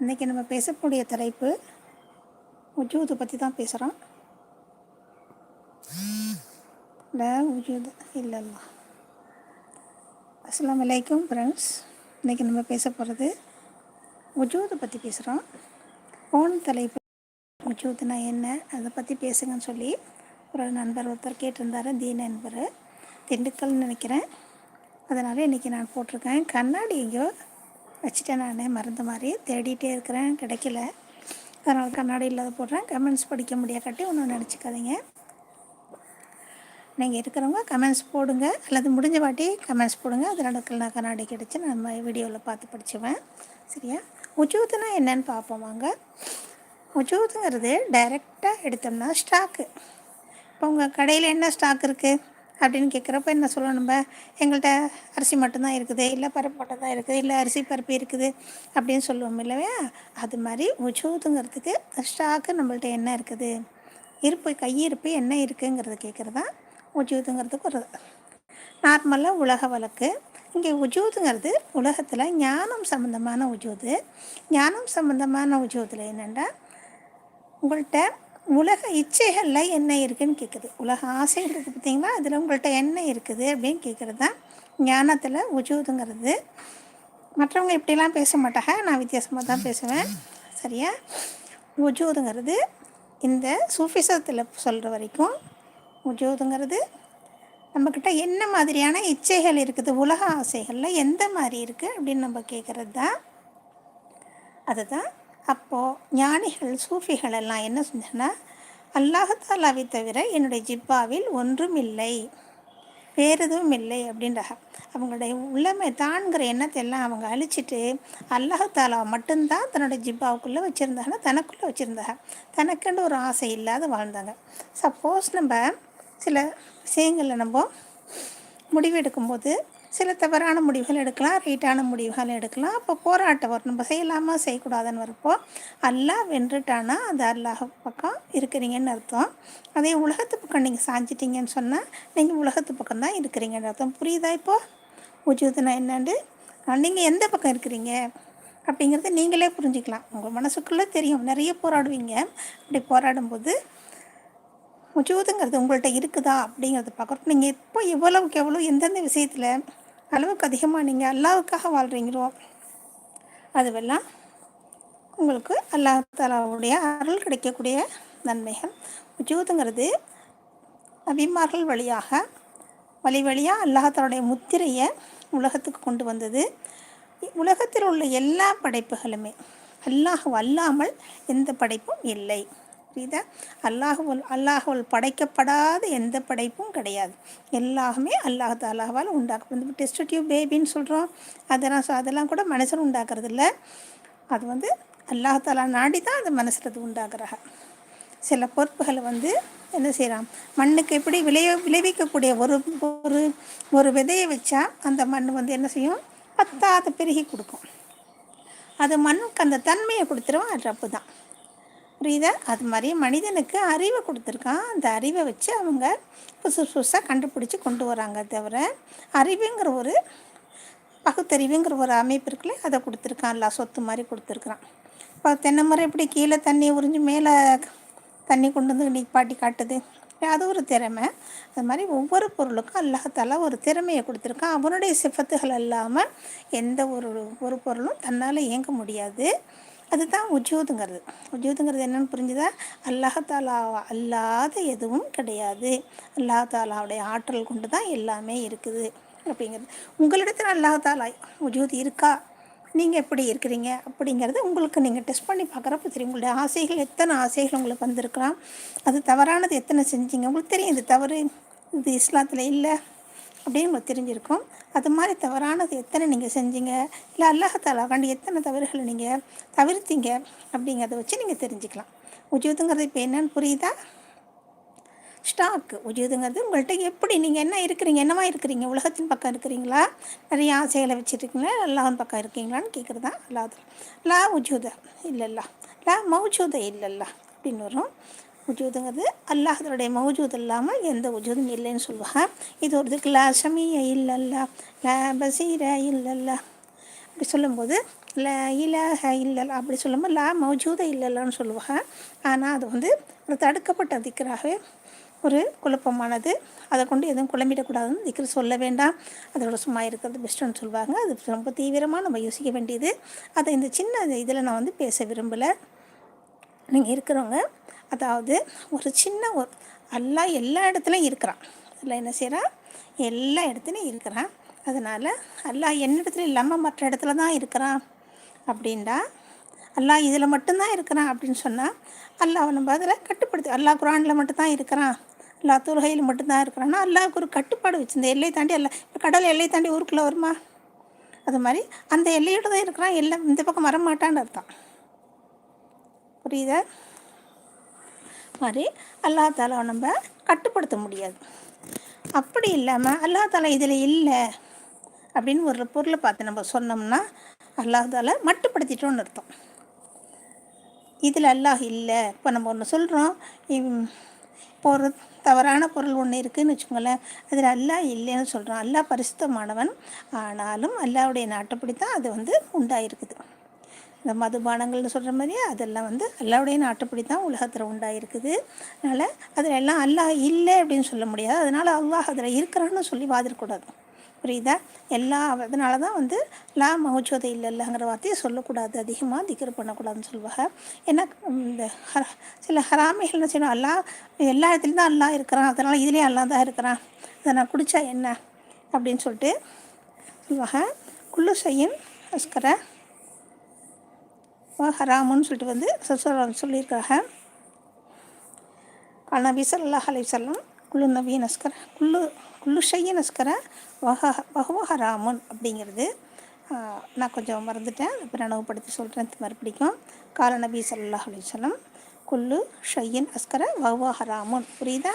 இன்றைக்கி நம்ம பேசக்கூடிய தலைப்பு உஜூது பற்றி தான் பேசுகிறோம் ல உஜூது இல்லல்லா. அஸ்லாம் வலைக்கும் ஃப்ரெண்ட்ஸ் இன்றைக்கி நம்ம பேச போகிறது உஜூது பற்றி பேசுகிறோம் போன தலைப்பு உஜூதுனா என்ன? அதை பற்றி பேசுங்கன்னு சொல்லி ஒரு நண்பர் ஒருத்தர் கேட்டிருந்தார் தீன நண்பர் திண்டுக்கல்னு நினைக்கிறேன். அதனால் இன்றைக்கி நான் போட்டிருக்கேன். கண்ணாடி எங்கேயோ வச்சுட்டேன் நான் மறந்த மாதிரி. தேடிட்டே இருக்கிறேன் கிடைக்கல. அதனால் கண்ணாடி இல்லாத போடுறேன். கமெண்ட்ஸ் படிக்க முடியாக்காட்டி ஒன்றும் நினச்சிக்காதீங்க. நீங்கள் இருக்கிறவங்க கமெண்ட்ஸ் போடுங்க. அல்லது முடிஞ்ச வாட்டி கமெண்ட்ஸ் போடுங்க. அது நடக்கல நான் கண்ணாடி கிடச்சி நம்ம வீடியோவில் பார்த்து படிச்சுவேன். சரியா? உஜூத்துனா என்னன்னு பார்ப்போம் வாங்க. உஜூத்துங்கிறது டைரெக்டாக எடுத்தோம்னா ஸ்டாக்கு இப்போ உங்கள் கடையில் என்ன ஸ்டாக் இருக்குது அப்படின்னு கேட்குறப்ப என்ன சொல்லணும் நம்ம? எங்கள்கிட்ட அரிசி மட்டும்தான் இருக்குது இல்லை பருப்பு மட்டும் தான் இருக்குது இல்லை அரிசி பருப்பு இருக்குது அப்படின்னு சொல்லுவோம் இல்லையா? அது மாதிரி உஜூதுங்கிறதுக்கு ஸ்டாக்கு நம்மள்ட்ட என்ன இருக்குது? இருப்பு கையிருப்பு என்ன இருக்குங்கிறத கேட்குறது தான் உஜூதுங்கிறதுக்கு ஒரு நார்மலாக உலக வழக்கு. இங்கே உஜூதுங்கிறது உலகத்தில் ஞானம் சம்மந்தமான உஜூது. ஞானம் சம்மந்தமான உஜூதில் என்னென்னா உங்கள்கிட்ட உலக இச்சைகளில் என்ன இருக்குதுன்னு கேட்குது உலக ஆசைகள் இருக்குது பார்த்தீங்களா அதில் உங்கள்கிட்ட என்ன இருக்குது அப்படின்னு கேட்குறது தான் ஞானத்தில் உஜூதுங்கிறது. மற்றவங்க இப்படிலாம் பேச மாட்டாங்க. நான் வித்தியாசமாக தான் பேசுவேன். சரியா? உஜூதுங்கிறது இந்த சூஃபிசத்தில் சொல்கிற வரைக்கும் உஜூதுங்கிறது நம்மக்கிட்ட என்ன மாதிரியான இச்சைகள் இருக்குது? உலக ஆசைகளில் எந்த மாதிரி இருக்குது அப்படின்னு நம்ம கேட்குறது தான். அதுதான் அப்போது ஞானிகள் சூஃபிகள் எல்லாம் என்ன செஞ்சோன்னா அல்லாஹாலாவை தவிர என்னுடைய ஜிப்பாவில் ஒன்றும் இல்லை. வேறு எதுவும் இல்லை அப்படின்றாங்க. அவங்களுடைய உள்ளமை தான்கிற எண்ணத்தை எல்லாம் அவங்க அழிச்சிட்டு அல்லாஹாலாவை மட்டும்தான் தன்னோட ஜிப்பாவுக்குள்ளே வச்சுருந்தாங்க தனக்குள்ளே வச்சுருந்தாங்க. தனக்குன்னு ஒரு ஆசை இல்லாத வாழ்ந்தாங்க. சப்போஸ் நம்ம சில விஷயங்களில் நம்ம முடிவெடுக்கும்போது சில தவறான முடிவுகள் எடுக்கலாம் ரைட்டான முடிவுகள் எடுக்கலாம். அப்போ போராட்டம் வரும். நம்ம செய்யலாமா செய்யக்கூடாதுன்னு வரப்போ அல்லாஹ் வென்றுட்டானா அது அல்லாஹ் பக்கம் இருக்கிறீங்கன்னு அர்த்தம். அதே உலகத்து பக்கம் நீங்கள் சாஞ்சிட்டீங்கன்னு சொன்னால் நீங்கள் உலகத்து பக்கம் தான் இருக்கிறீங்கன்னு அர்த்தம். புரியுதா இப்போது உஜூதுனா என்னான்னு நீங்கள் எந்த பக்கம் இருக்கிறீங்க? அப்படிங்கிறத நீங்களே புரிஞ்சுக்கலாம். உங்கள் மனசுக்குள்ளே தெரியும். நிறைய போராடுவீங்க. அப்படி போராடும்போது உஜூதுங்கிறது உங்கள்கிட்ட இருக்குதா அப்படிங்கிறத பார்க்குறப்ப நீங்கள் எப்போ எவ்வளவுக்கு எவ்வளோ எந்தெந்த விஷயத்தில் அளவுக்கு அதிகமாக நீங்கள் அல்லாவுக்காக வாழ்கிறீங்களோ அதுவெல்லாம் உங்களுக்கு அல்லாஹ் தாலாவுடைய அருள் கிடைக்கக்கூடிய நன்மைகள். உஜூதுங்கிறது அபிமார்கள் வழியாக வழி வழியாக அல்லாஹாலுடைய முத்திரையை உலகத்துக்கு கொண்டு வந்தது. உலகத்தில் உள்ள எல்லா படைப்புகளுமே அல்லாஹ் அல்லாமல் எந்த படைப்பும் இல்லை. புரியுதா அல்லாஹுவல் அல்லாஹுவல் படைக்கப்படாத எந்த படைப்பும் கிடையாது. எல்லாமே அல்லாஹ் தாலாவால் உண்டாக்கப்படுது டெஸ்ட் டியூப் பேபின்னு சொல்கிறோம் அதெல்லாம் அதெல்லாம் கூட மனுஷன் உண்டாக்குறது இல்லை அது வந்து அல்லாஹ் தாலா நாடி தான் அது மனசில் உண்டாகிறாங்க சில பொறுப்புகளை வந்து என்ன செய்கிறான் மண்ணுக்கு எப்படி விளைய விளைவிக்கக்கூடிய ஒரு ஒரு ஒரு விதையை வச்சா அந்த மண் வந்து என்ன செய்யும்? பத்தாத பெருகி கொடுக்கும். அது மண்ணுக்கு அந்த தன்மையை கொடுத்துருவோம் அது ரப்பு தான் புரியுதா? அது மாதிரி மனிதனுக்கு அறிவை கொடுத்துருக்கான். அந்த அறிவை வச்சு அவங்க புதுசு புதுசாக கண்டுபிடிச்சி கொண்டு வராங்க தவிர அறிவுங்கிற ஒரு பகுத்தறிவுங்கிற ஒரு அமைப்பு இருக்குல்ல அதை கொடுத்துருக்கான். இல்லை சொத்து மாதிரி கொடுத்துருக்குறான். இப்போ தென்னை மரம் எப்படி கீழே தண்ணி உறிஞ்சு மேலே தண்ணி கொண்டு வந்து நிப்பாட்டி காட்டுது? அது ஒரு திறமை. அது மாதிரி ஒவ்வொரு பொருளுக்கும் அல்லாஹால ஒரு திறமையை கொடுத்துருக்கான். அவனுடைய சிஃபத்துகள் இல்லாமல் எந்த ஒரு ஒரு பொருளும் தன்னால் இயங்க முடியாது. அதுதான் உஜூதுங்கிறது. உஜூதுங்கிறது என்னென்னு புரிஞ்சுதா? அல்லாஹாலா அல்லாத எதுவும் கிடையாது. அல்லாஹாலாவுடைய ஆற்றல் கொண்டு தான் எல்லாமே இருக்குது அப்படிங்கிறது. உங்களிடத்தில் அல்லாஹாலா உஜூது இருக்கா? நீங்கள் எப்படி இருக்கிறீங்க? அப்படிங்கிறது உங்களுக்கு நீங்கள் டெஸ்ட் பண்ணி பார்க்குறப்ப தெரியும். உங்களுடைய ஆசைகள் எத்தனை ஆசைகள் உங்களுக்கு வந்திருக்கலாம்? அது தவறானது எத்தனை செஞ்சீங்க? உங்களுக்கு தெரியும் இது தவறு இது இஸ்லாத்தில் இல்லை. அப்படின்னு உங்களுக்கு தெரிஞ்சிருக்கும். அது மாதிரி தவறானது எத்தனை நீங்கள் செஞ்சீங்க? இல்லை அல்லாஹத்தால் கண்டு எத்தனை தவறுகளை நீங்கள் தவிர்த்தீங்க? அப்படிங்கிறத வச்சு நீங்கள் தெரிஞ்சுக்கலாம். உஜூதுங்கிறது இப்போ என்னன்னு புரியுதா? ஸ்டாக்கு உஜூதுங்கிறது உங்கள்கிட்ட எப்படி நீங்கள் என்ன இருக்கிறீங்க? என்னவா இருக்கிறீங்க? உலகத்தின் பக்கம் இருக்கிறீங்களா? நிறைய ஆசைகளை வச்சுருக்கீங்களா? அல்லாஹின் பக்கம் இருக்கீங்களான்னு கேட்குறது தான். அல்லாது லா உஜூத இல்லைல்லா. லா மௌஜூத இல்லைல்லா. அப்படின்னு வரும். உஜூதுங்கிறது அல்லாஹனுடைய மௌஜூத் இல்லாமல் எந்த உஜூதும் இல்லைன்னு சொல்லுவாங்க. இது ஒரு இதுக்கு லா சமிய இல்லல்லா லா பசீர இல்லல்லா. அப்படி சொல்லும்போது ல இலஹ இல்லல்லா அப்படி சொல்லும்போது லா மௌஜூத இல்லல்லான்னு சொல்லுவாங்க. ஆனால் அது வந்து ஒரு தடுக்கப்பட்ட திக்கராகவே ஒரு குழப்பமானது. அதை கொண்டு எதுவும் குழம்பிடக்கூடாதுன்னு திக்ரு சொல்ல வேண்டாம். அதோட சும்மா இருக்கிறது பெஸ்ட்டுன்னு சொல்லுவாங்க. அது ரொம்ப தீவிரமாக நம்ம யோசிக்க வேண்டியது. அதை இந்த சின்ன இதில் நான் வந்து பேச விரும்பலை. நீங்கள் இருக்கிறவங்க அதாவது ஒரு சின்ன ஒரு எல்லாம் எல்லா இடத்துலையும் இருக்கிறான். அதில் என்ன செய்கிறான் எல்லா இடத்துலையும் இருக்கிறான். அதனால் அல்லாஹ் என்ன இடத்துல இல்லாமல் மற்ற இடத்துல தான் இருக்கிறான் அப்படின்டா அல்லாஹ் இதில் மட்டும்தான் இருக்கிறான் அப்படின்னு சொன்னால் அல்லாஹ் நம்ம அதில் கட்டுப்படுத்தி அல்லாஹ் குரானில் மட்டும்தான் இருக்கிறான். அல்லா தொழுகையில் மட்டும்தான் இருக்கிறான்னா அல்லாவுக்கு ஒரு கட்டுப்பாடு வச்சு எல்லை தாண்டி அல்ல இப்போ கடல் எல்லை தாண்டி ஊருக்குள்ளே வருமா? அது மாதிரி அந்த எல்லையோட தான் இருக்கிறான். எல்லாம் இந்த பக்கம் வரமாட்டான்னு அர்த்தம். புரியுதா? மாதிரி அல்லா தாலா நம்ம கட்டுப்படுத்த முடியாது. அப்படி இல்லாமல் அல்லா தாலா இதில் இல்லை அப்படின்னு ஒரு பொருளை பார்த்து நம்ம சொன்னோம்னா அல்லாஹ் தாலா மட்டுப்படுத்திட்டோன்னு அர்த்தம். இதில் அல்லாஹ் இல்லை. இப்போ நம்ம ஒன்று சொல்கிறோம் இப்போ ஒரு தவறான பொருள் ஒன்று இருக்குதுன்னு வச்சுக்கோங்களேன். அதில் அல்லாஹ் இல்லைன்னு சொல்கிறோம் அல்லாஹ் பரிசுத்தமானவன் ஆனாலும் அல்லாவுடைய நாட்டுப்படி தான் அது வந்து உண்டாயிருக்குது. இந்த மதுபானங்கள்னு சொல்கிற மாதிரியே? அதெல்லாம் வந்து அல்லாவுடைய நாட்டுப்படி தான் உலகத்தில் உண்டாயிருக்குது. அதனால் அதில் எல்லாம் அல்லாஹ் இல்லை அப்படின்னு சொல்ல முடியாது. அதனால் அல்லாஹ் அதில் இருக்கிறான்னு சொல்லி வாதிடக்கூடாது. புரியுதா? எல்லா அதனால தான் வந்து லா மகஜோத இல்லை இல்லைங்கிற வார்த்தையை சொல்லக்கூடாது. அதிகமாக திக்கர் பண்ணக்கூடாதுன்னு சொல்லுவாங்க ஏன்னா இந்த ஹர சில ஹராமைகள் என்ன செய்யணும்? அல்லா எல்லா இடத்துலையும் தான் அல்லா இருக்கிறான். அதனால் இதுலேயும் அல்லா தான் இருக்கிறான். அதை நான் குடித்தா என்ன? அப்படின்னு சொல்லிட்டு சொல்லுவாங்க குள்ளு செய்யின் அஸ்கரை ஹராமுன்னு சொல்லிட்டு வந்து சொல்லியிருக்காங்க. நபி சல்லாஹ் அலி சொல்லம் குள்ளு நபி நஸ்கர குள்ளு குள்ளு ஷைய நஸ்கர வஹ வஹுவ ஹராமுன் அப்படிங்கிறது நான் கொஞ்சம் மறந்துட்டேன். இப்போ நினைவுபடுத்தி சொல்கிறேன் மறுபடிக்கும். கால நபி சல்லாஹ் அலி சொல்லம் குல்லு ஷையின் அஸ்கர வஹுவ ஹராமுன் புரியுதா?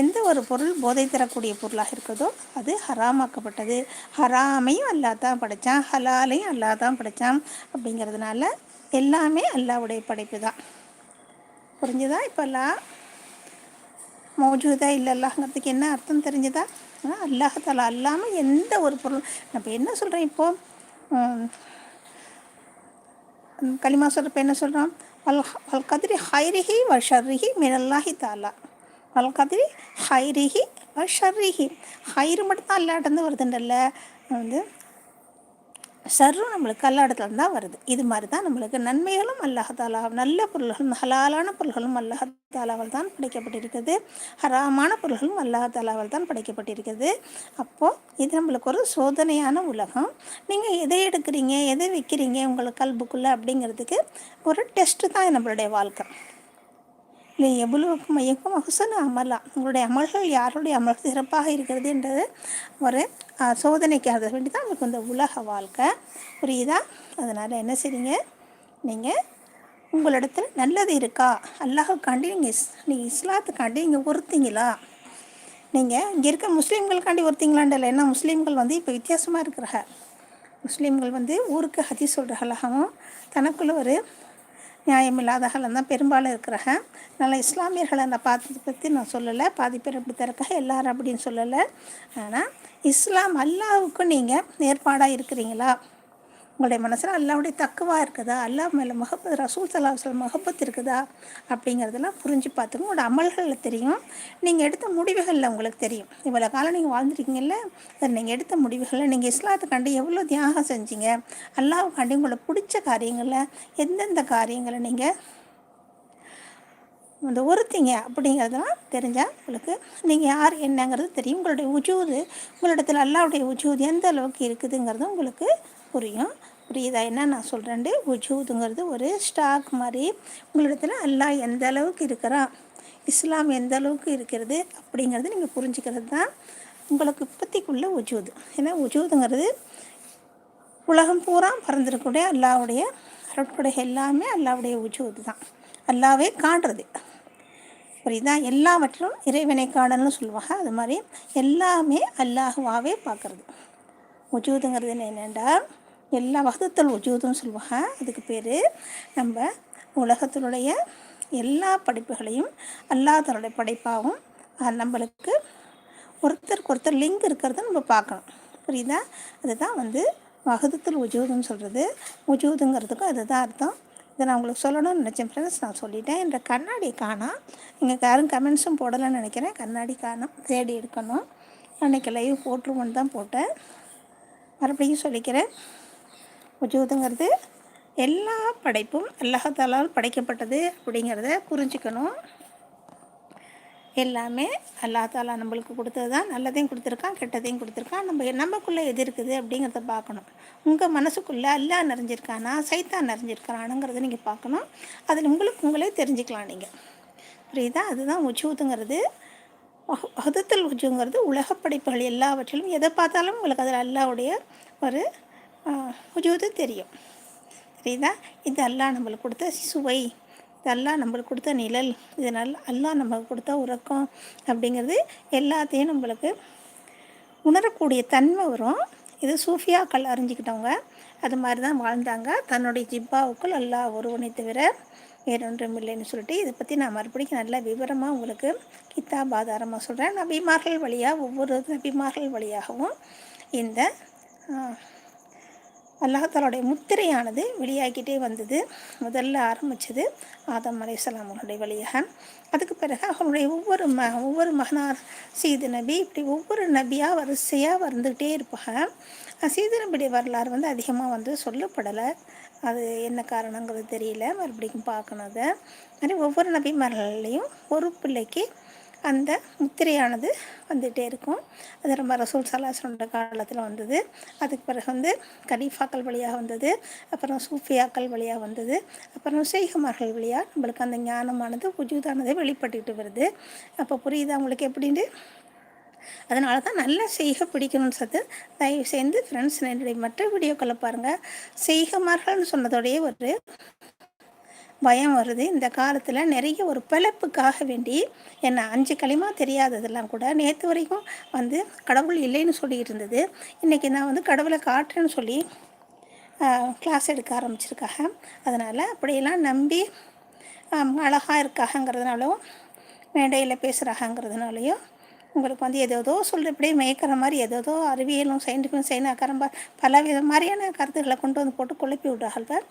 எந்த ஒரு பொருள் போதை தரக்கூடிய பொருளாக இருக்குதோ அது ஹராமாக்கப்பட்டது. ஹராமையும் அல்லா தான் படைத்தான் ஹலாலையும் அல்லா தான் படைத்தான் அப்படிங்கிறதுனால எல்லாமே அல்லாவுடைய படைப்பு தான். புரிஞ்சுதா? இப்போல்லாம் மௌஜூதா இல்லை அல்லாஹங்கிறதுக்கு என்ன அர்த்தம் தெரிஞ்சுதா? அல்லாஹால அல்லாமல் எந்த ஒரு பொருள் நம்ம என்ன சொல்கிறேன் இப்போது களிமா சொல்கிறப்ப என்ன சொல்கிறோம் வல் வல் கதிரி ஹைரிஹி வ ஷர்ரிஹி மினல்லாஹி தாலா வல் கதிரி ஹைரிஹி வ ஷர்ரிஹி. ஹைரு மட்டும்தான் எல்லா வருதுன்றல்ல. வந்து ஷர்ரும் நம்மளுக்கு கல்லாடத்துல தான் வருது. இது மாதிரி தான் நம்மளுக்கு நன்மைகளும் அல்லாஹாலா நல்ல பொருள்களும் ஹலாலான பொருள்களும் அல்லாஹாலாவால் தான் படைக்கப்பட்டிருக்கிறது ஹராமான பொருள்களும் அல்லாஹாலாவால் தான் படைக்கப்பட்டிருக்கிறது அப்போது இது நம்மளுக்கு ஒரு சோதனையான உலகம். நீங்கள் எதை எடுக்கிறீங்க எதை வைக்கிறீங்க உங்களுக்கு கல்புக்குள்ளே அப்படிங்கிறதுக்கு ஒரு டெஸ்ட்டு தான் நம்மளுடைய வாழ்க்கை. இல்லை எவ்வளவுக்கும் மையக்கும் ஹுசன் அமலா. உங்களுடைய அமல்கள் யாருடைய அமல் சிறப்பாக இருக்கிறது என்றது ஒரு சோதனைக்காக வேண்டி தான் உங்களுக்கு இந்த உலக வாழ்க்கை. புரியுதா? அதனால் என்ன செய்றீங்க? நீங்கள் உங்களிடத்தில் நல்லது இருக்கா? அல்லாஹுக்காண்டி நீங்கள் இஸ் நீங்கள் இஸ்லாத்துக்காண்டி நீங்கள் ஒருத்தீங்களா? நீங்கள் இங்கே இருக்க முஸ்லீம்களுக்காண்டி ஒருத்தீங்களாண்டல ஏன்னா முஸ்லீம்கள் வந்து இப்போ வித்தியாசமாக இருக்கிறாங்க. முஸ்லீம்கள் வந்து ஊருக்கு ஹதி சொல்கிறாகவும் தனக்குள்ள ஒரு நியாயமில்லாதகள் தான் பெரும்பாலும் இருக்கிறாங்க. அதனால் இஸ்லாமியர்களை நான் பார்த்ததை பற்றி நான் சொல்லலை. பாதி பேர் அப்படி திறக்க எல்லாரும் அப்படின்னு சொல்லலை. ஆனால் இஸ்லாம் அல்லாவுக்கும் நீங்கள் நேர்பாடாக இருக்கிறீங்களா? உங்களுடைய மனசில் அல்லாவுடைய தக்குவா இருக்குதா? அல்லா மேலே முகப்பத் ரசூல் சலாஹல் மகப்பத் இருக்குதா? அப்படிங்கிறதெல்லாம் புரிஞ்சு பார்த்துக்கணும். உங்களோட அமல்களில் தெரியும். நீங்கள் எடுத்த முடிவுகளில் உங்களுக்கு தெரியும். இவ்வளோ காலம் நீங்கள் வாழ்ந்துருக்கீங்கல்ல அதில் நீங்கள் எடுத்த முடிவுகளில் நீங்கள் இஸ்லாத்துக்காண்டி எவ்வளோ தியாகம் செஞ்சீங்க? அல்லாவுக்காண்டி உங்களை பிடிச்ச காரியங்களில் எந்தெந்த காரியங்களை நீங்கள் இந்த ஒருத்திங்க அப்படிங்கிறதெல்லாம் தெரிஞ்சால் உங்களுக்கு நீங்கள் யார் என்னங்கிறது தெரியும். உங்களுடைய உஜூது உங்களிடத்தில் அல்லாவுடைய உஜூது எந்த அளவுக்கு இருக்குதுங்கிறதும் உங்களுக்கு புரியும். புரியுதா? என்ன நான் சொல்கிறேன்ட்டு உஜூதுங்கிறது ஒரு ஸ்டாக் மாதிரி உங்களிடத்தில் அல்லாஹ் எந்த அளவுக்கு இருக்கிறான்? இஸ்லாம் எந்த அளவுக்கு இருக்கிறது? அப்படிங்கிறது நீங்கள் புரிஞ்சுக்கிறது தான் உங்களுக்கு இப்போத்திக்குள்ள உஜூது. ஏன்னா உஜூதுங்கிறது உலகம் பூரா பறந்துருக்கக்கூடிய அல்லாவுடைய அருட்கொடை எல்லாமே அல்லாவுடைய உஜூது தான். அல்லாவே காண்றது. புரியுதா? எல்லாவற்றிலும் இறைவனை காணல்னு சொல்லுவாங்க. அது மாதிரி எல்லாமே அல்லாஹுவாகவே பார்க்குறது. உஜூதுங்கிறது என்னென்னா எல்லா வகுத்தல் உஜூதுன்னு சொல்லுவாங்க. அதுக்கு பேர் நம்ம உலகத்தினுடைய எல்லா படைப்புகளையும் அல்லாதனுடைய படைப்பாகவும் நம்மளுக்கு ஒருத்தருக்கு ஒருத்தர் லிங்க் இருக்கிறத நம்ம பார்க்கணும். புரியுதா? அதுதான் வந்து வகுதத்தில் உஜூதுன்னு சொல்கிறது உஜூதுங்கிறதுக்கும் அதுதான் அர்த்தம். இதை நான் உங்களுக்கு சொல்லணும்னு நினச்சேன் ஃப்ரெண்ட்ஸ் நான் சொல்லிட்டேன். என்ற கண்ணாடி காணாம் இங்கே யாரும் கமெண்ட்ஸும் போடலைன்னு நினைக்கிறேன். கண்ணாடி காணும் தேடி எடுக்கணும். அன்றைக்கி லைவ் போட்டுருவோன்னு தான் போட்டேன். மறுபடியும் சொல்லிக்கிறேன். வஜூதுங்கிறது எல்லா படைப்பும் அல்லாஹாலால் படைக்கப்பட்டது அப்படிங்கிறத புரிஞ்சுக்கணும். எல்லாமே அல்லா தாலா நம்மளுக்கு கொடுத்தது தான். நல்லதையும் கொடுத்துருக்கான் கெட்டதையும் கொடுத்துருக்கான். நம்ம நமக்குள்ளே எது இருக்குது அப்படிங்கிறத பார்க்கணும். உங்கள் மனசுக்குள்ளே அல்லா நிறைஞ்சிருக்கானா சைத்தான் நிறைஞ்சிருக்கானாங்கிறத நீங்கள் பார்க்கணும். அதில் உங்களுக்கு உங்களே தெரிஞ்சுக்கலாம் நீங்கள் புரியுதா? அதுதான் உஜூதுங்கிறது. வகுதத்தில் உஜுங்கிறது உலக படைப்புகள் எல்லாவற்றிலும் எதை பார்த்தாலும் உங்களுக்கு அதில் அல்லாவுடைய ஒரு உஜூது தெரியும். புரியுதா? இது அல்லா நம்மளுக்கு கொடுத்த சுவை. இதெல்லாம் நம்மளுக்கு கொடுத்த நிழல். இது நல்ல எல்லாம் நம்மளுக்கு கொடுத்த உறக்கம் அப்படிங்கிறது எல்லாத்தையும் நம்மளுக்கு உணரக்கூடிய தன்மை வரும். இது சூஃபியாக்கள் அறிஞ்சிக்கிட்டவங்க அது மாதிரி தான் வாழ்ந்தாங்க. தன்னுடைய ஜிப்பாவுக்குள் எல்லா ஒருவனை தவிர வேறொன்றும் இல்லைன்னு சொல்லிட்டு இதை பற்றி நான் மறுபடியும் நல்ல விவரமாக உங்களுக்கு கித்தாப் ஆதாரமாக சொல்கிறேன் நபிமார்கள் வழியாக ஒவ்வொரு நபிமார்கள் வழியாகவும் இந்த அல்லாஹாலுடைய முத்திரையானது வெளியாகிட்டே வந்தது. முதல்ல ஆரம்பித்தது ஆதம் அலையாம் அவர்களுடைய வழியாக. அதுக்கு பிறகு அவருடைய ஒவ்வொரு ம ஒவ்வொரு மகனார் சீது நபி இப்படி ஒவ்வொரு நபியாக வரிசையாக வந்துக்கிட்டே இருப்பாங்க. சீது நபியுடைய வரலாறு வந்து அதிகமாக வந்து சொல்லப்படலை. அது என்ன காரணங்கிறது தெரியல. மறுபடியும் பார்க்கணும் அதை. மாதிரி ஒவ்வொரு நபிமார்கள்லேயும் ஒரு பிள்ளைக்கு அந்த முத்திரையானது வந்துகிட்டே இருக்கும். அது ரொம்ப ரசூல் சலாசனோட காலத்தில் வந்தது. அதுக்கு பிறகு வந்து கலீஃபாக்கள் வழியாக வந்தது. அப்புறம் சூஃபியாக்கள் வழியாக வந்தது. அப்புறம் செய்கமார்கள் வழியாக நம்மளுக்கு அந்த ஞானமானது உஜூதானது வெளிப்பட்டுக்கிட்டு வருது. அப்போ புரியுது அவங்களுக்கு எப்படின்னு? அதனால தான் நல்லா செய்க பிடிக்கணும்னு சொல்லி தயவு செய்து ஃப்ரெண்ட்ஸ் என்னுடைய மற்ற வீடியோக்களை பாருங்கள் செய்கமார்கள்னு சொன்னதோடைய ஒரு பயம் வருது. இந்த காலத்தில் நிறைய ஒரு பிழப்புக்காக வேண்டி என்ன அஞ்சு களிமா தெரியாததெல்லாம் கூட நேற்று வரைக்கும் வந்து கடவுள் இல்லைன்னு சொல்லிட்டு இருந்தது. இன்றைக்கி நான் வந்து கடவுளை காட்டுறேன்னு சொல்லி கிளாஸ் எடுக்க ஆரம்பிச்சிருக்காங்க. அதனால் அப்படியெல்லாம் நம்பி அழகாக இருக்காகங்கிறதுனாலும் மேடையில் பேசுகிறாங்கங்கிறதுனாலையும் உங்களுக்கு வந்து எதோ சொல்கிற இப்படியே மேய்க்கிற மாதிரி ஏதோ அறிவியலும் சயின்டிஃபிக்கும் சைனாக்காரம் பல வித மாதிரியான கருத்துக்களை கொண்டு வந்து போட்டு குழப்பி விடுறார்கள்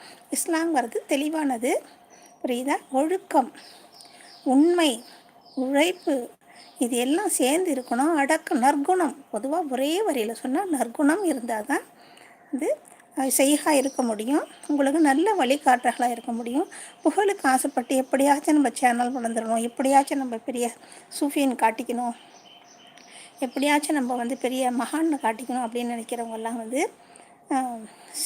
வர்றது தெளிவானது. புரியுதா? ஒழுக்கம் உண்மை உழைப்பு இது எல்லாம் சேர்ந்து இருக்கணும். அடக்கம் நற்குணம். பொதுவாக ஒரே வரியில் சொன்னால் நற்குணம் இருந்தால் தான் வந்து செய்காக இருக்க முடியும். உங்களுக்கு நல்ல வழிகாட்டுகளாக இருக்க முடியும். புகழுக்கு ஆசைப்பட்டு எப்படியாச்சும் நம்ம சேனல் வளர்ந்துடணும். எப்படியாச்சும் நம்ம பெரிய சூஃபியன் காட்டிக்கணும். எப்படியாச்சும் நம்ம வந்து பெரிய மகான்னு காட்டிக்கணும் அப்படின்னு நினைக்கிறவங்கெல்லாம் வந்து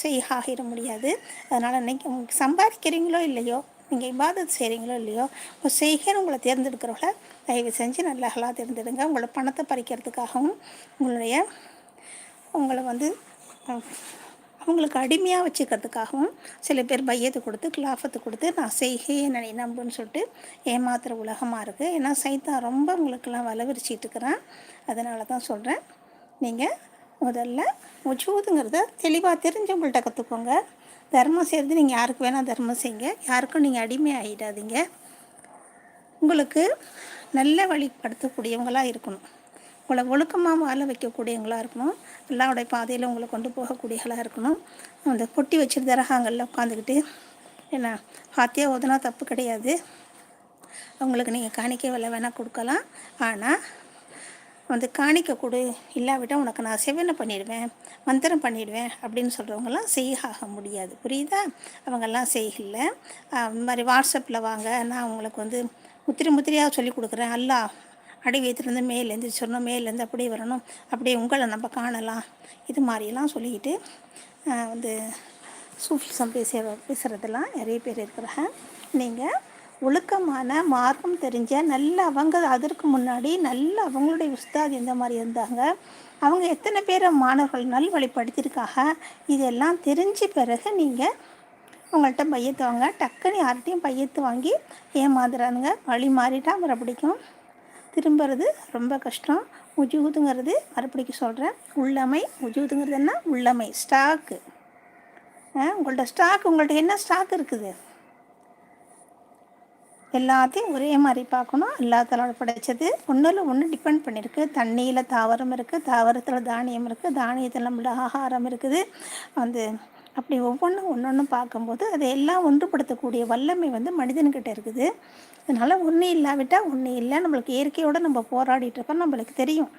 செய்காகிட முடியாது. அதனால் இன்றைக்கி உங்களுக்கு சம்பாதிக்கிறீங்களோ இல்லையோ நீங்கள் இபாதத் செய்கிறீங்களோ இல்லையோ உங்கள் செய்கிற உங்களை தேர்ந்தெடுக்கிறவங்கள தயவு செஞ்சு நல்லகளாக தேர்ந்தெடுங்க. உங்களோட பணத்தை பறிக்கிறதுக்காகவும் உங்களுடைய உங்களை வந்து அவங்களுக்கு அடிமையாக வச்சுக்கிறதுக்காகவும் சில பேர் பையத்தை கொடுத்து கிலாஃபத்தை கொடுத்து நான் செய்கையே நினை நம்புன்னு சொல்லிட்டு ஏமாத்துகிற உலகமாக இருக்குது ஏன்னா சைத்தான் ரொம்ப உங்களுக்கெல்லாம் வளவிரிச்சிட்டு இருக்கிறேன். அதனால தான் சொல்கிறேன் நீங்கள் முதல்ல உஜூதுங்கிறத தெளிவாக தெரிஞ்சவங்கள்ட்ட கற்றுக்கோங்க தர்மம் செய்கிறது நீங்கள் யாருக்கு வேணால் தர்மம் செய்யுங்க யாருக்கும் நீங்கள் அடிமை ஆகிடாதீங்க உங்களுக்கு நல்ல வழிப்படுத்தக்கூடியவங்களாக இருக்கணும். உங்களை ஒழுக்கமாக வாழ வைக்கக்கூடியவங்களாக இருக்கணும். எல்லாருடைய பாதையில் உங்களை கொண்டு போகக்கூடியவங்களாக இருக்கணும். அந்த பொட்டி வச்சுட்டு தரகாங்கல்ல உட்காந்துக்கிட்டு என்ன ஹாத்தியாக ஓதுனா தப்பு கிடையாது. அவங்களுக்கு நீங்கள் காணிக்க விலை வேணால் கொடுக்கலாம். ஆனால் வந்து காணிக்க கொடு இல்லாவிட்டால் உனக்கு நான் செவனை பண்ணிடுவேன் மந்திரம் பண்ணிடுவேன் அப்படின்னு சொல்கிறவங்கலாம் செய்யாக முடியாது. புரியுதா? அவங்கெல்லாம் செய்யல இந்த மாதிரி வாட்ஸ்அப்பில் வாங்க நான் உங்களுக்கு வந்து முத்திரி முத்திரியாக சொல்லி கொடுக்குறேன். அல்லா அடி வைத்திருந்து மேலேருந்து சொன்னோம் மேலேருந்து அப்படியே வரணும் அப்படியே உங்களை நம்ம காணலாம். இது மாதிரியெல்லாம் சொல்லிக்கிட்டு வந்து சூஃபிசம் பேசுகிற பேசுகிறதெல்லாம் நிறைய பேர் இருக்கிறாங்க. நீங்கள் ஒழுக்கமான மார்க்கம் தெரிஞ்ச நல்ல அவங்க அதற்கு முன்னாடி நல்ல அவங்களுடைய உஸ்தாத் இந்த மாதிரி இருந்தாங்க அவங்க எத்தனை பேர் மாணவர்கள் நல்வழிப்படுத்தியிருக்காங்க இதெல்லாம் தெரிஞ்ச பிறகு நீங்கள் அவங்கள்ட்ட பையத்து வாங்க டக்குன்னு யார்கிட்டையும் பையத்து வாங்கி ஏமாந்துறானுங்க. வழி மாறிட்டா மறுபடிக்கும் திரும்புறது ரொம்ப கஷ்டம். உஜூதுங்கிறது மறுபடிக்கும் சொல்கிறேன் உள்ளமை உஜூதுங்கிறது என்ன? உள்ளமை ஸ்டாக்கு உங்கள்ட்ட ஸ்டாக் உங்கள்கிட்ட என்ன ஸ்டாக் இருக்குது? எல்லாத்தையும் ஒரே மாதிரி பார்க்கணும். அல்லா தலோட படைச்சது ஒன்றில் ஒன்று டிபெண்ட் பண்ணியிருக்கு தண்ணியில் தாவரம் இருக்குது தாவரத்தில் தானியம் இருக்குது தானியத்தில் நம்மளோட ஆகாரம் இருக்குது. வந்து அப்படி ஒவ்வொன்றும் ஒன்று ஒன்று பார்க்கும்போது அதை எல்லாம் ஒன்றுபடுத்தக்கூடிய வல்லமை வந்து மனிதன்கிட்ட இருக்குது. அதனால் ஒன்று இல்லாவிட்டால் ஒன்று இல்லை. நம்மளுக்கு இயற்கையோடு நம்ம போராடிட்டு இருக்கோம் நம்மளுக்கு தெரியும்.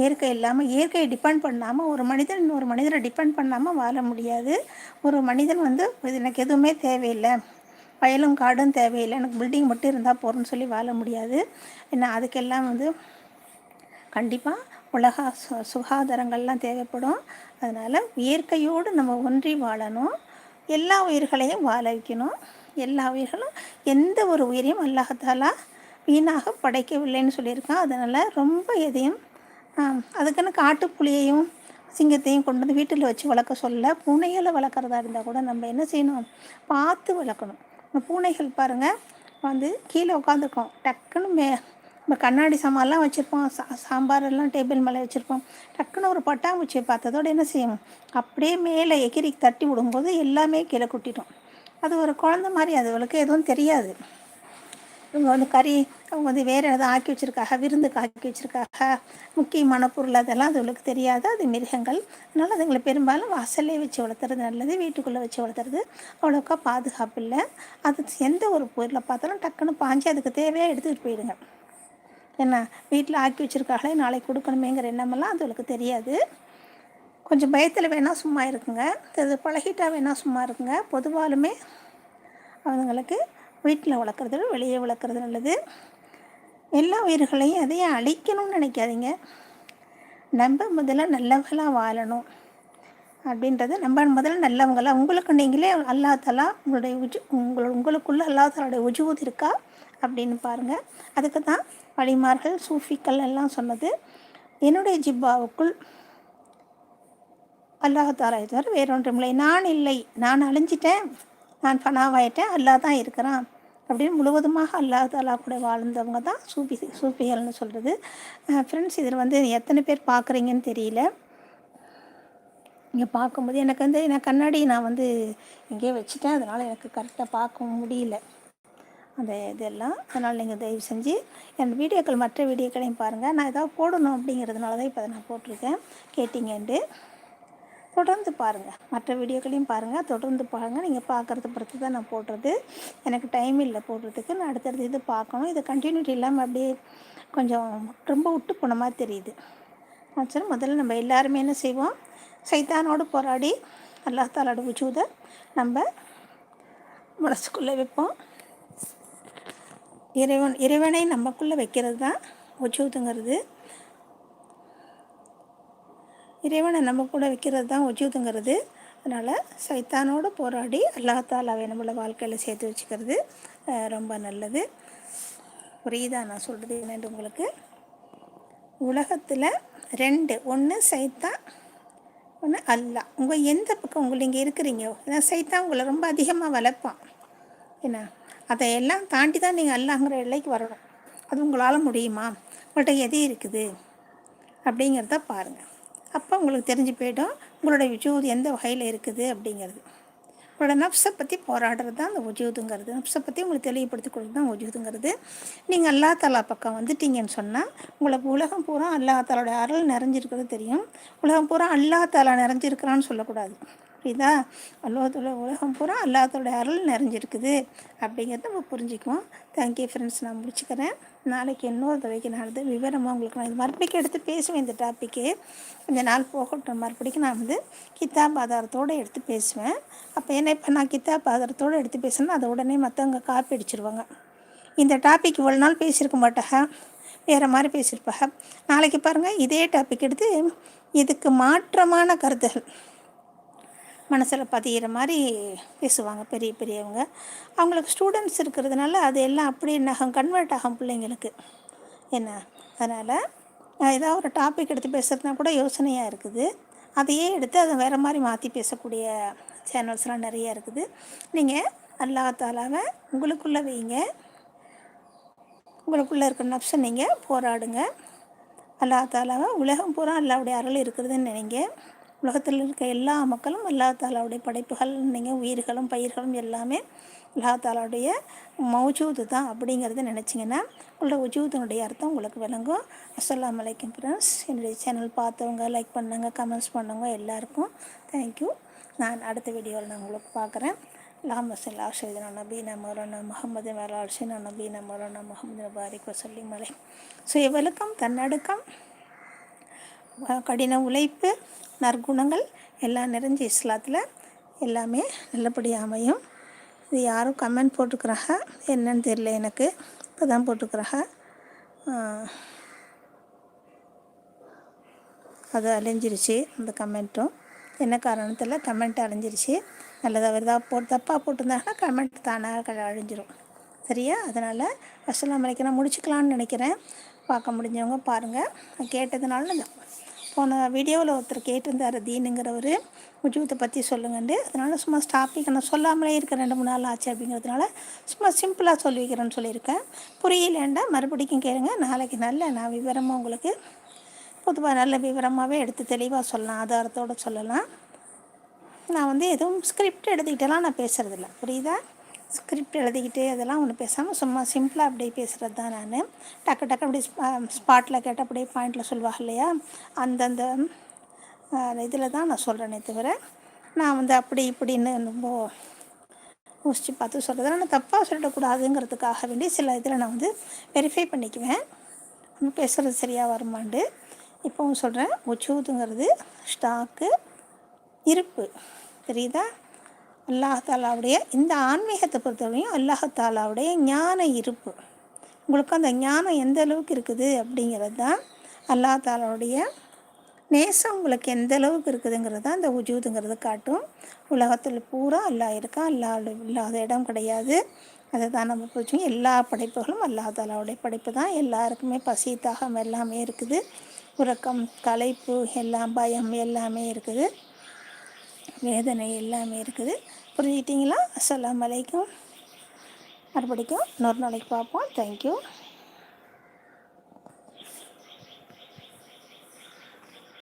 இயற்கை இல்லாமல் இயற்கையை டிபெண்ட் பண்ணாமல் ஒரு மனிதன் இன்னொரு மனிதரை டிபெண்ட் பண்ணாமல் வாழ முடியாது. ஒரு மனிதன் வந்து எனக்கு எதுவுமே தேவையில்லை. வயலும் காடும் தேவையில்லை. எனக்கு பில்டிங் மட்டும் இருந்தால் போகிறோன்னு சொல்லி வாழ முடியாது. ஏன்னா அதுக்கெல்லாம் வந்து கண்டிப்பாக உலக சு சுகாதாரங்கள்லாம் தேவைப்படும். அதனால் இயற்கையோடு நம்ம ஒன்றி வாழணும். எல்லா உயிர்களையும் வாழ வைக்கணும். எல்லா உயிர்களும் எந்த ஒரு உயிரையும் அல்லாஹத்தாலா வீணாக படைக்கவில்லைன்னு சொல்லியிருக்கான். அதனால் ரொம்ப எதையும் அதுக்குன்னு காட்டுப்புளியையும் சிங்கத்தையும் கொண்டு வந்து வீட்டில் வச்சு வளர்க்க சொல்ல பூனைகளை வளர்க்குறதா இருந்தால் கூட நம்ம என்ன செய்யணும்? பார்த்து வளர்க்கணும். இந்த பூனைகள் பாருங்கள் வந்து கீழே உட்காந்துருக்கோம் டக்குன்னு மே நம்ம கண்ணாடி சாமான்லாம் வச்சுருப்போம் சா சாம்பார் எல்லாம் டேபிள் மேலே வச்சுருப்போம். டக்குன்னு ஒரு பட்டாம்பூச்சியை பார்த்ததோடு என்ன செய்யணும் அப்படியே மேலே எகிரி தட்டி விடும்போது எல்லாமே கீழே கொட்டிட்டோம் அது ஒரு குழந்த மாதிரி அதுகளுக்கு எதுவும் தெரியாது. இவங்க வந்து கறி அவங்க வந்து வேறு எதாவது ஆக்கி வச்சுருக்காக விருந்துக்கு ஆக்கி வச்சுருக்காக முக்கியமான பொருள் அதெல்லாம் அதுகளுக்கு தெரியாது. அது மிருகங்கள். அதனால் அதுங்களை பெரும்பாலும் வாசல்லே வச்சு வளர்த்துறது நல்லது வீட்டுக்குள்ளே வச்சு வளர்த்துறது அவ்வளோக்கா பாதுகாப்பு இல்லை. அது எந்த ஒரு பொருளை பார்த்தாலும் டக்குன்னு பாஞ்சு அதுக்கு தேவையாக எடுத்துகிட்டு போயிடுங்க. என்ன வீட்டில் ஆக்கி வச்சுருக்காங்களே நாளைக்கு கொடுக்கணுமேங்கிற எண்ணமெல்லாம் அதுகளுக்கு தெரியாது. கொஞ்சம் பயத்தில் வேணால் சும்மா இருக்குங்க. அது பழகிட்டா வேணால் சும்மா இருக்குங்க. பொதுவாலுமே அவங்களுக்கு வீட்டில் வளர்க்குறது வெளியே வளர்க்குறது நல்லது. எல்லா உயிர்களையும் அதையே அழிக்கணும்னு நினைக்காதீங்க. நம்ம முதல்ல நல்லவங்களாக வாழணும். அப்படின்றது நம்ம முதல்ல நல்லவங்களாக உங்களுக்கு நீங்களே அல்லா உங்களுடைய உஜு உங்களோட உங்களுக்குள்ளே அல்லா தலாவுடைய உஜுவது இருக்கா? அப்படின்னு பாருங்கள் அதுக்கு தான் வழிமார்கள் சூஃபிக்கள் எல்லாம் சொன்னது. என்னுடைய ஜிப்பாவுக்குள் அல்லாஹாலா தவிர வேறொன்றுமில்லை நான் இல்லை நான் அழிஞ்சிட்டேன் நான் ஃபனாவாயிட்டேன் அல்லா தான் இருக்கிறான். அப்படின்னு முழுவதுமாக அல்லாஹ் தாலா கூட வாழ்ந்தவங்க தான் சூஃபி சூஃபிகள்னு சொல்கிறது ஃப்ரெண்ட்ஸ் இதில் வந்து எத்தனை பேர் பார்க்குறீங்கன்னு தெரியல. இங்கே பார்க்கும்போது எனக்கு வந்து நான் கண்ணாடி நான் வந்து இங்கேயே வச்சுட்டேன். அதனால் எனக்கு கரெக்டாக பார்க்க முடியல. அந்த இதெல்லாம். அதனால் நீங்கள் தயவு செஞ்சு என் வீடியோக்கள் மற்ற வீடியோக்களையும் பாருங்கள் நான் ஏதாவது போடணும் அப்படிங்கிறதுனால தான் இப்போ அதை நான் போட்டிருக்கேன். கேட்டிங்கன்ட்டு. தொடர்ந்து பாருங்கள் மற்ற வீடியோக்களையும் பாருங்கள் தொடர்ந்து பாருங்கள் நீங்கள் பார்க்குறத பொறுத்து தான் நான் போடுறது. எனக்கு டைம் இல்லை போடுறதுக்கு. நான் அடுத்தடுத்து இது பார்க்கணும் இது கண்டினியூட்டி இல்லாமல் அப்படியே கொஞ்சம் ரொம்ப விட்டு போன மாதிரி தெரியுது. சரி முதல்ல நம்ம எல்லாருமே என்ன செய்வோம்? சைத்தானோடு போராடி அல்லா தாலாட உஜூதை நம்ம மனசுக்குள்ளே வைப்போம். இறைவன் இறைவனை நமக்குள்ளே வைக்கிறது தான் உஜூதுங்கிறது இறைவனை நம்ம கூட வைக்கிறது தான் ஒஜூதுங்கிறது அதனால் சைத்தானோடு போராடி அல்லாஹாலாவை நம்மளை வாழ்க்கையில் சேர்த்து வச்சுக்கிறது ரொம்ப நல்லது. புரியுதா நான் சொல்கிறது என்னென்று உங்களுக்கு? உலகத்தில் ரெண்டு ஒன்று சைத்தா ஒன்று அல்லா உங்கள் எந்த பக்கம் உங்களை இங்கே இருக்கிறீங்க? சைத்தா உங்களை ரொம்ப அதிகமாக வளர்ப்பான். என்ன? அதையெல்லாம் தாண்டி தான் நீங்கள் அல்லாங்கிற எல்லைக்கு வரணும். அது உங்களால் முடியுமா? உங்கள்கிட்ட எது இருக்குது? அப்படிங்கிறத பாருங்கள் அப்போ உங்களுக்கு தெரிஞ்சு போய்டும் உங்களோட விஜூது எந்த வகையில் இருக்குது அப்படிங்கிறது. உங்களோட நப்ஸை பற்றி போராடுறது தான் அந்த உஜூதுங்கிறது நப்ஸை பற்றி உங்களுக்கு தெளிவுபடுத்தி கொடுத்து தான் உஜூதுங்கிறது நீங்கள் அல்லா தலா பக்கம் வந்துட்டீங்கன்னு சொன்னால் உங்களுக்கு உலகம் பூரா அல்லா தாலோட அருள் நிறைஞ்சிருக்கிறது தெரியும். உலகம் பூரா அல்லா தாலா நிறைஞ்சிருக்கிறான்னு சொல்லக்கூடாது. புரியுதா அல்லோத்தோட உலகம் பூரா அல்லாத்தோட அருள் நிறைஞ்சிருக்குது. அப்படிங்கிறத நம்ம புரிஞ்சுக்குவோம். தேங்க்யூ ஃப்ரெண்ட்ஸ் நான் முடிச்சுக்கிறேன். நாளைக்கு இன்னொரு தடவைக்கு நான் விவரமாக உங்களுக்கு நான் இது மறுபடிக்கும் எடுத்து பேசுவேன் இந்த டாப்பிக்கு இந்த நாள் போகட்டும். மறுபடிக்கும் நான் வந்து கித்தாப் ஆதாரத்தோடு எடுத்து பேசுவேன். அப்போ என்ன இப்போ நான் கித்தாப் ஆதாரத்தோடு எடுத்து பேசுனா அதை உடனே மற்றவங்க காப்பி அடிச்சிருவாங்க. இந்த டாபிக் இவ்வளோ நாள் பேசியிருக்க மாட்டாங்க. வேறு மாதிரி பேசியிருப்பாங்க. நாளைக்கு பாருங்கள் இதே டாபிக் எடுத்து இதுக்கு மாற்றமான கருத்துகள். மனசில் பதிகிற மாதிரி பேசுவாங்க பெரிய பெரியவங்க. அவங்களுக்கு ஸ்டூடெண்ட்ஸ் இருக்கிறதுனால அது எல்லாம் அப்படியே நகம் கன்வெர்ட் ஆகும் பிள்ளைங்களுக்கு. என்ன? அதனால் ஏதாவது ஒரு டாபிக் எடுத்து பேசுகிறதுனா கூட யோசனையாக இருக்குது. அதையே எடுத்து அதை வேறு மாதிரி மாற்றி பேசக்கூடிய சேனல்ஸ்லாம் நிறைய இருக்குது. நீங்கள் அல்லா தாலாவை உங்களுக்குள்ளே வைங்க. உங்களுக்குள்ளே இருக்கிற நப்ஸை நீங்கள் போராடுங்க. அல்லா தாலாவை உலகம் பூரா அல்லாவுடைய அருள் இருக்கிறதுன்னு நினைங்க. உலகத்தில் இருக்க எல்லா மக்களும் அல்லா தாலாவுடைய படைப்புகள் நீங்கள் உயிர்களும் பயிர்களும் எல்லாமே அல்லா தாலாவுடைய மௌஜூது தான் அப்படிங்கிறத நினச்சிங்கன்னா உங்களோட உஜூதனுடைய அர்த்தம் உங்களுக்கு விளங்கும் அஸ்லாம் வலைக்கம் ஃப்ரெண்ட்ஸ் என்னுடைய சேனல் பார்த்தவங்க லைக் பண்ணாங்க கமெண்ட்ஸ் பண்ணவங்க எல்லாருக்கும் தேங்க்யூ நான் அடுத்த வீடியோவில் நான் உங்களுக்கு பார்க்குறேன் اللهم صل على سيدنا نبينا مولانا محمد وعلى آل سيدنا نبينا مولانا محمد وبارك وسلم عليه சுய விளக்கம் தன்னடக்கம் கடின உழைப்பு நற்குணங்கள் எல்லாம் நிறைஞ்ச இஸ்லாத்தில் எல்லாமே நல்லபடியாக அமையும். இது யாரும் கமெண்ட் போட்டுக்கிறாங்க என்னன்னு தெரியல எனக்கு. இப்போ தான் போட்டுக்கிறாங்க அது அழிஞ்சிருச்சு அந்த கமெண்ட்டும் என்ன காரணத்தில் கமெண்ட் அழிஞ்சிருச்சு. நல்லதாக வருதா போட்டு தப்பாக போட்டிருந்தாங்கன்னா கமெண்ட் தானாக அழிஞ்சிரும். சரியா? அதனால் அஸ்லாம் வலைக்கம் நான் முடிச்சுக்கலான்னு நினைக்கிறேன். பார்க்க முடிஞ்சவங்க பாருங்கள் கேட்டதுனால போன வீடியோவில் ஒருத்தர் கேட்டிருந்தார் தீனுங்கிறவர். உஜூத்தை பற்றி சொல்லுங்கண்டு. அதனால் சும்மா ஸ்டாப்பிங் நான் சொல்லாமலே இருக்க ரெண்டு மூணு நாள் ஆச்சு அப்படிங்கிறதுனால சும்மா சிம்பிளாக சொல்லிக்கிறேன்னு சொல்லியிருக்கேன். புரியலேண்டா மறுபடிக்கும் கேளுங்க. நாளைக்கு நல்ல நான் விவரமாக உங்களுக்கு பொதுவாக நல்ல விவரமாகவே எடுத்து தெளிவாக சொல்லலாம் ஆதாரத்தோடு சொல்லலாம். நான் வந்து எதுவும் ஸ்கிரிப்ட் எழுதிக்கிட்டெல்லாம் நான் பேசுகிறதில்ல புரியுதா? ஸ்கிரிப்ட் எழுதிக்கிட்டு அதெல்லாம் ஒன்று பேசாமல் சும்மா சிம்பிளாக அப்படியே பேசுகிறது தான் நான். டக்கு டக்கு அப்படி ஸ்பாட்டில் கேட்ட அப்படியே பாயிண்டில் சொல்லுவாங்க இல்லையா? அந்தந்த இதில் தான் நான் சொல்கிறேனே தவிர நான் வந்து அப்படி இப்படின்னு ரொம்ப யோசித்து பார்த்து சொல்கிறது நான் தப்பாக சொல்லிடக்கூடாதுங்கிறதுக்காக வேண்டி சில இதில் நான் வந்து வெரிஃபை பண்ணிக்குவேன். பேசுகிறது சரியாக வருமாண்டு. இப்போவும் சொல்கிறேன் உச்சூதுங்கிறது ஸ்டாக்கு இருப்பு. தெரியுதா? அல்லாஹாலாவுடைய இந்த ஆன்மீகத்தை பொறுத்தவரையும் அல்லாஹாலாவுடைய ஞான இருப்பு. உங்களுக்கு அந்த ஞானம் எந்த அளவுக்கு இருக்குது அப்படிங்கிறது தான் அல்லாஹாலாவுடைய நேசம். உங்களுக்கு எந்த அளவுக்கு இருக்குதுங்கிறது தான் அந்த உஜூதுங்கிறது காட்டும். உலகத்தில் பூரா அல்லா இருக்கா? அல்லா இல்லாத இடம் கிடையாது. அதை தான் நம்ம பிடிச்சோம் எல்லா படைப்புகளும் அல்லா தாலாவுடைய படைப்பு தான். எல்லாருக்குமே பசி தாகம் எல்லாமே இருக்குது. உறக்கம் களைப்பு எல்லாம் பயம் எல்லாமே இருக்குது. வேதனை எல்லாமே இருக்குது. புரிஞ்சுக்கிட்டீங்களா? அஸ்லாம் வலைக்கும் மறுபடிக்கும் இன்னொரு நாளைக்கு பார்ப்போம். தேங்க்யூ